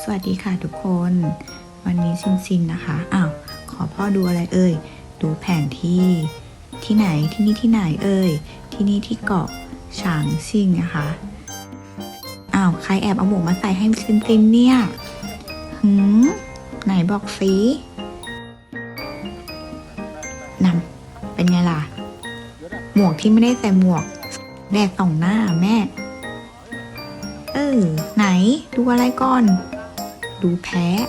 สวัสดีค่ะทุกคน วันนี้ซินซินนะคะอ้าวขอพ่อดูอะไรเอ่ย ดูแผนที่ ที่ไหนที่นี่ที่ไหนเอ่ย ที่นี่ที่เกาะฉางซิงนะคะอ้าวใครแอบเอาหมวกมาใส่ให้ซินซินเนี่ยหืมไหนบอกสินำเป็นไงล่ะ หมวกที่ไม่ได้ใส่หมวกแดดส่องหน้าแม่ เออ ไหนดูอะไรก่อน ดูแพะ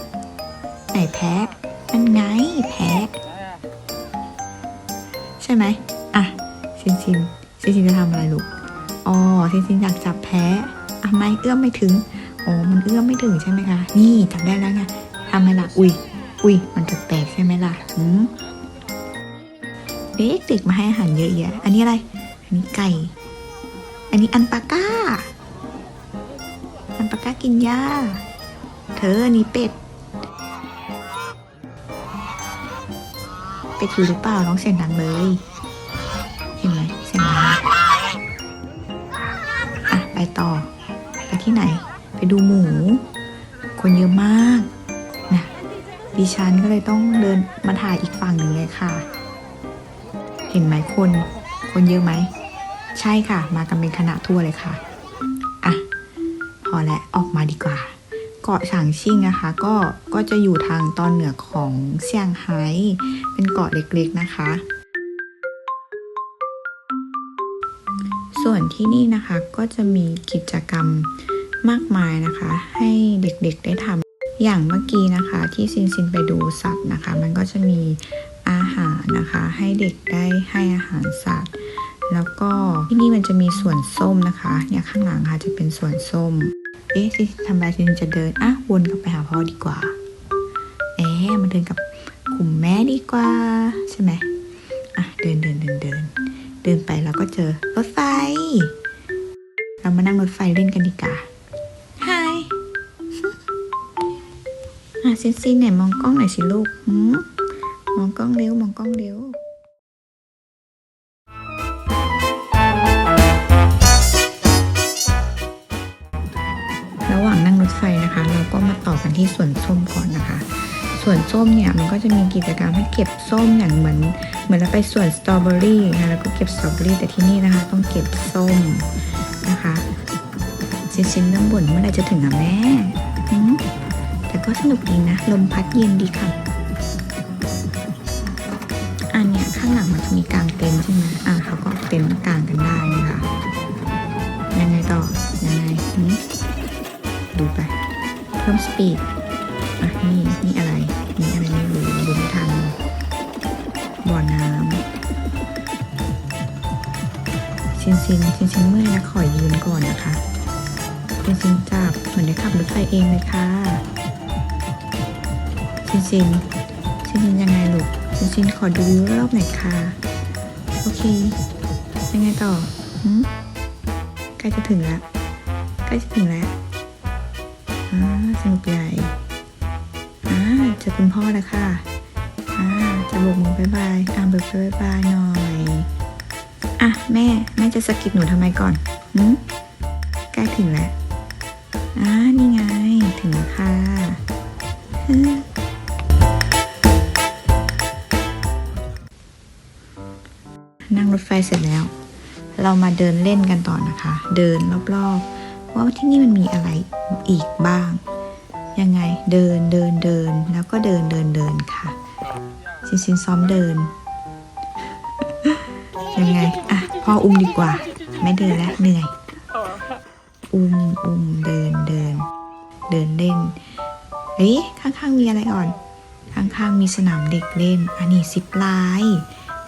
ไหนแพะมันไงแพะ ใช่ไหมอะซินซินซินซินจะทำอะไรลูกอ๋อซินซินอยากจับแพะอะไม่เอื้อมไม่ถึงโอ้มันเอื้อมไม่ถึงใช่ไหมคะ นี่จับได้แล้วไงทำไมล่ะอุ้ยอุ้ยมันแปลกๆใช่ไหมล่ะหืมเด็กเด็กมาให้อาหารเยอะแยะ อันนี้อะไร อันนี้ไก่ อันนี้อันปาก้า อันปาก้ากินหญ้า ออันนี้เป็ด เป็ดอยู่หรือเปล่าน้องเสียงดังเลย เห็นไหมเสียงดังอะไปต่อ ไปที่ไหน ไปดูหมู คนเยอะมากนะดิฉันก็เลยต้องเดินมาถ่ายอีกฝั่งหนึ่งเลยค่ะ เห็นไหมคน คนเยอะไหม ใช่ค่ะ มากันเป็นคณะทั่วเลยค่ะ อะ พอแล้วออกมาดีกว่า เกาะฉางชิ่งนะคะ ก็ก็จะอยู่ทางตอนเหนือของเซี่ยงไฮ้เป็นเกาะเล็กๆนะคะ ส่วนที่นี่นะคะก็จะมีกิจกรรมมากมายนะคะ ให้เด็กๆได้ทำอย่างเมื่อกี้นะคะที่ซินซินไปดูสัตว์นะคะ มันก็จะมีอาหารนะคะ ให้เด็กได้ให้อาหารสัตว์ แล้วก็ที่นี่มันจะมีสวนส้มนะคะ เนี่ยข้างหลังค่ะจะเป็นสวนส้ม เอ๊ะซิทำไรซินจะเดินอะวนกลับไปหาพ่อดีกว่า เอ๊ะมาเดินกับกลุ่มแม่ดีกว่าใช่ไหมอะเดินเดินเดินเดินเดินไปแล้วก็เจอรถไฟ เรามานั่งรถไฟเล่นกันดีกว่าไฮอะซินซินไหนมองกล้องหน่อยสิลูกมมองกล้องเร็วมองกล้องเร็ว ระหว่างนั่งรถไฟนะคะ เราก็มาต่อกันที่สวนส้มก่อนนะคะสวนส้มเนี่ยมันก็จะมีกิจกรรมให้เก็บส้มอย่างเหมือนเหมือนเราไปสวนสตรอเบอรี่นะแล้วก็เก็บสตรอเบอรี่แต่ที่นี่นะคะ ต้องเก็บส้มนะคะชินชินเริ่มบ่นเมื่อไรจะถึงอะแม่แต่ก็สนุกดีนะ ลมพัดเย็นดีค่ะอันเนี้ยข้างหลังมันจะมีกางเต็นท์ใช่ไหมอะเขาก็เต็นท์มากางกันได้นะคะยังไงต่อยังไงหืม ดูไปเพิ่มสปีดอะนี่นี่อะไรนี่อะไรไม่รู้ดูไม่ทันบ่อน้ำซินซินซินซินเมื่อยแล้วขอยืนก่อนนะคะซินซินจับเหมือนได้ขับรถไฟเองเลยค่ะซินซินซินซินยังไงลูกซินซินขอดูวิวรอบหน่อยค่ะโอเค ยังไงต่อหืมใกล้จะถึงแล้วใกล้จะถึงแล้ว อ่าสนุกใหญ่อ่าเจอคุณพ่อแล้วค่ะอ่าจะโบกมือบายบายอ่าเบิกบายบายหน่อยอะแม่แม่จะสะกิดหนูทำไมก่อนหืมใกล้ถึงแล้วอ่านี่ไงถึงแล้วค่ะนั่งรถไฟเสร็จแล้ว เรามาเดินเล่นกันต่อนะคะ เดินรอบๆ ว่าที่นี่มันมีอะไรอีกบ้าง ยังไงเดินเดินเดินแล้วก็เดินเดินเดินค่ะซินซินซ้อมเดิน ยังไงอะพ่ออุ้มดีกว่า ไม่เดินแล้วเหนื่อย อุ้มอุ้มเดินเดิน เดินเล่นเอ๊ะข้างๆมีอะไรอ่อน ข้างๆมีสนามเด็กเล่น อันนี้ซิปไลน์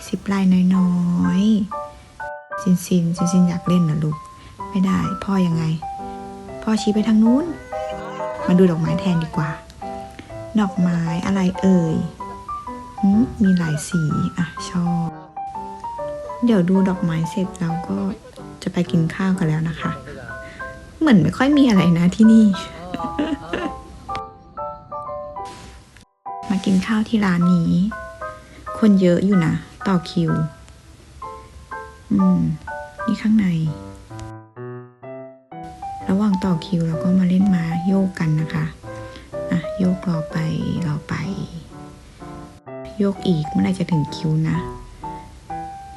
ซิปไลน์น้อยๆซินซินซินซินอยากเล่นนะลูก ไม่ได้ พ่อยังไง พ่อชี้ไปทางนู้น มาดูดอกไม้แทนดีกว่า ดอกไม้อะไรเอ่ยมมีหลายสีอะชอบ เดี๋ยวดูดอกไม้เสร็จเราก็จะไปกินข้าวกันแล้วนะคะ เหมือนไม่ค่อยมีอะไรนะที่นี่ มากินข้าวที่ร้านนี้ คนเยอะอยู่นะ ต่อคิว อืม นี่ข้างใน ระหว่างต่อคิวเราก็มาเล่นม้าโยกกันนะคะอะโยกรอไปรอไป โยกอีกเมื่อไรจะถึงคิวนะ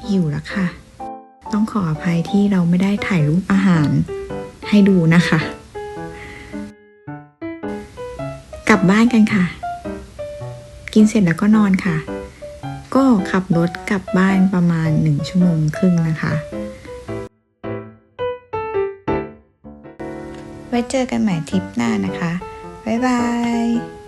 หิวแล้วค่ะ ต้องขออภัยที่เราไม่ได้ถ่ายรูปอาหารให้ดูนะคะ กลับบ้านกันค่ะ กินเสร็จแล้วก็นอนค่ะ ก็ขับรถกลับบ้านประมาณหนึ่งชั่วโมงครึ่งนะคะ ไว้เจอกันใหม่ทริปหน้านะคะ บ๊ายบาย